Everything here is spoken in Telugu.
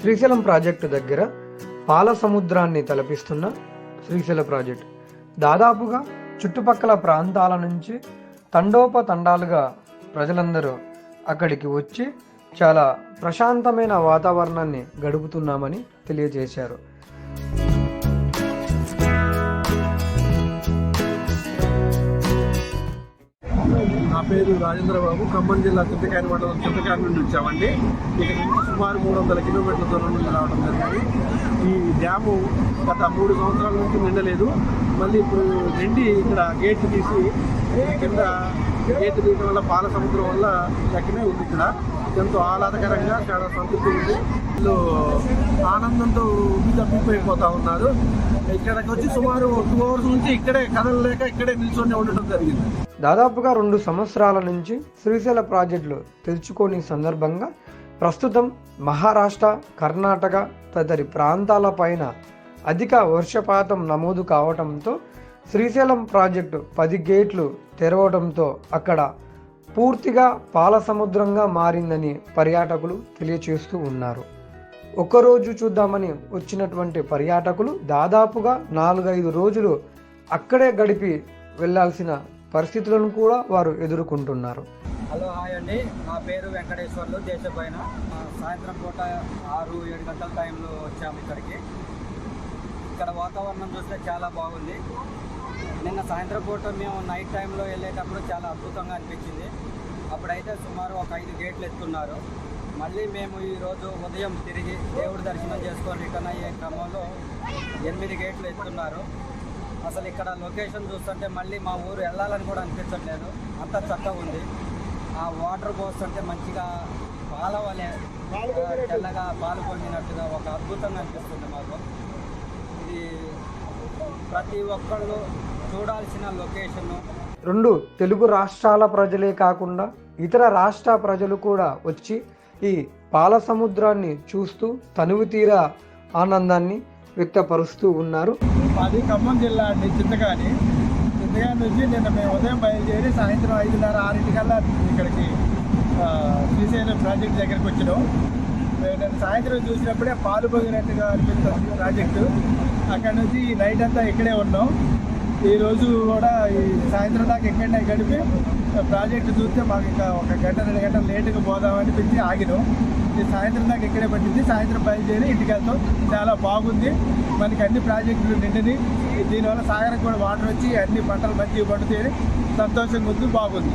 శ్రీశైలం ప్రాజెక్టు దగ్గర పాల సముద్రాన్ని తలపిస్తున్న శ్రీశైల ప్రాజెక్ట్. దాదాపుగా చుట్టుపక్కల ప్రాంతాల నుంచి తండోపతండాలుగా ప్రజలందరూ అక్కడికి వచ్చి చాలా ప్రశాంతమైన వాతావరణాన్ని గడుపుతున్నామని తెలియజేశారు. నా పేరు రాజేంద్ర బాబు ఖమ్మం జిల్లా చింతకాయల మండలం చింతకాయ నుండి వచ్చామండి. ఇక్కడ నుంచి సుమారు మూడు వందల కిలోమీటర్ల దూరం నుండి రావడం జరిగింది. ఈ డ్యాము గత మూడు సంవత్సరాల నుంచి నిండలేదు. మళ్ళీ ఇప్పుడు నిండి ఇక్కడ గేట్ తీసి కింద గేట్ తీయడం వల్ల పాల సముద్రం వల్ల చక్కనే ఉంది ఇక్కడ. ఎంతో ఆహ్లాదకరంగా చాలా సంతృప్తి ఉంది. వీళ్ళు ఆనందంతో ఉబ్బి తప్పిపోయిపోతూ ఉన్నారు. ఇక్కడికి వచ్చి సుమారు టూ అవర్స్ నుంచి ఇక్కడే కదలలేక ఇక్కడే నిల్చొని ఉండటం జరిగింది. దాదాపుగా రెండు సంవత్సరాల నుంచి శ్రీశైల ప్రాజెక్టులు తెరుచుకోని సందర్భంగా ప్రస్తుతం మహారాష్ట్ర కర్ణాటక తదితరి ప్రాంతాలపైన అధిక వర్షపాతం నమోదు కావడంతో శ్రీశైలం ప్రాజెక్టు పది గేట్లు తెరవడంతో అక్కడ పూర్తిగా పాల సముద్రంగా మారిందని పర్యాటకులు తెలియచేస్తూ ఉన్నారు. ఒక్కరోజు చూద్దామని వచ్చినటువంటి పర్యాటకులు దాదాపుగా నాలుగైదు రోజులు అక్కడే గడిపి వెళ్ళాల్సిన పరిస్థితులను కూడా వారు ఎదుర్కొంటున్నారు. హలో హాయ్ అండి. నా పేరు వెంకటేశ్వర్లు. దేశపైన సాయంత్రం పూట ఆరు ఏడు గంటల టైంలో వచ్చాము ఇక్కడికి. ఇక్కడ వాతావరణం చూస్తే చాలా బాగుంది. నిన్న సాయంత్రం పూట మేము నైట్ టైంలో వెళ్ళేటప్పుడు చాలా అద్భుతంగా అనిపించింది. అప్పుడైతే సుమారు ఒక ఐదు గేట్లు ఎత్తున్నారు. మళ్ళీ మేము ఈరోజు ఉదయం తిరిగి దేవుడి దర్శనం చేసుకొని రిటర్న్ అయ్యే క్రమంలో ఎనిమిది గేట్లు ఎత్తున్నారు. అసలు ఇక్కడ లొకేషన్ చూస్తుంటే మళ్ళీ మా ఊరు వెళ్ళాలని కూడా అనిపించట్లేదు. అంత చక్కగా ఉంది. ఆ వాటర్ పోస్తుంటే మంచిగా పాల వలె తెల్లగా పాలు పొందినట్టుగా ఒక అద్భుతంగా అనిపిస్తుంది మాకు. ఇది ప్రతి ఒక్కళ్ళు చూడాల్సిన లొకేషన్. రెండు తెలుగు రాష్ట్రాల ప్రజలే కాకుండా ఇతర రాష్ట్ర ప్రజలు కూడా వచ్చి ఈ పాల సముద్రాన్ని చూస్తూ తనువు తీరా ఆనందాన్ని వ్యక్తపరుస్తూ ఉన్నారు. మాది ఖమ్మం జిల్లా అండి చింతకాని చింతకాని నుంచి నిన్న మేము ఉదయం బయలుదేరి సాయంత్రం ఐదున్నర ఆరింటికల్లా ఇక్కడికి శ్రీశైలం ప్రాజెక్ట్ దగ్గరికి వచ్చినాం. నేను సాయంత్రం చూసినప్పుడే పాలుపొగినట్టుగా అనిపిస్తుంది ప్రాజెక్టు. అక్కడ నుంచి నైట్ అంతా ఇక్కడే ఉన్నాం. ఈరోజు కూడా ఈ సాయంత్రం దాకా ఎక్కడైనా గడిపి ప్రాజెక్టు చూస్తే మాకు ఇంకా ఒక గంట రెండు గంటలు లేటుగా పోదామనిపించి ఆగినాం. పట్టింది సాయంత్రం దాకా ఇక్కడే పట్టింది. సాయంత్రం బయలుదేరి ఇంటికి వెళ్తాం చాలా బాగుంది. మనకి అన్ని ప్రాజెక్టులు నిండిని. దీనివల్ల సాగరం కూడా వాటర్ వచ్చి అన్ని పంటలు మంచిగా పండుతాయి. సంతోషంగా ఉంది బాగుంది.